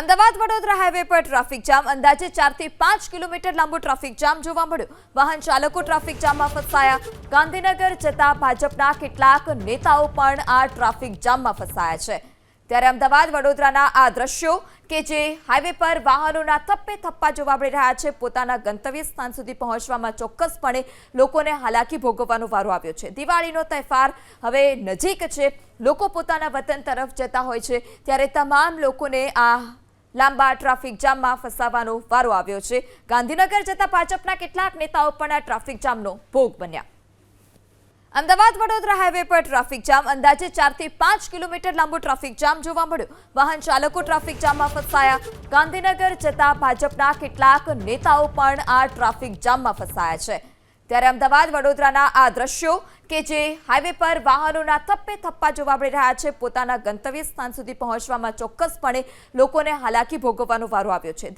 Ahmedabad Vadodara highway પર traffic jam. અંદાજે ચારથી પાંચ કિલોમીટર લાંબુ ટ્રાફિક જામ જોવા મળ્યું. વાહન ચાલકો ટ્રાફિક જામમાં ફસાયા. ગાંધીનગર જતા ભાજપના કેટલાક નેતાઓ પણ આ ટ્રાફિક જામમાં ફસાયા છે. ત્યારે અમદાવાદ વડોદરાના આ દ્રશ્યો કે જે હાઈવે પર વાહનોના થપ્પે થપ્પા જોવા મળી રહ્યા છે, પોતાના ગંતવ્ય સ્થાન સુધી પહોંચવામાં ચોક્કસપણે લોકોને હાલાકી ભોગવવાનો વારો આવ્યો છે. દિવાળીનો તહેવાર હવે નજીક છે. લોકો પોતાના વતન તરફ જતા હોય છે. ત્યારે તમામ લોકોને આ લાંબા ટ્રાફિક જામમાં ફસાવાનો વારો આવ્યો છે. ગાંધીનગર જતા ભાજપના કેટલાક નેતાઓ પણ આ ટ્રાફિક જામનો ભોગ બન્યા. અમદાવાદ વડોદરા હાઈવે પર ટ્રાફિક જામ. અંદાજે ચારથી પાંચ કિલોમીટર લાંબુ ટ્રાફિક જામ જોવા મળ્યું. વાહન ચાલકો ટ્રાફિક જામમાં ફસાયા. ગાંધીનગર જતા ભાજપના કેટલાક નેતાઓ પણ આ ટ્રાફિક જામમાં ફસાયા છે. ત્યારે અમદાવાદ વડોદરાના આ દ્રશ્યો કે જે હાઈવે પર વાહનોના થપ્પે થપ્પા જોવા મળી રહ્યા છે, પોતાના ગંતવ્ય સ્થાન સુધી પહોંચવામાં ચોક્કસપણે લોકોને હાલાકી ભોગવવાનો વારો આવ્યો છે.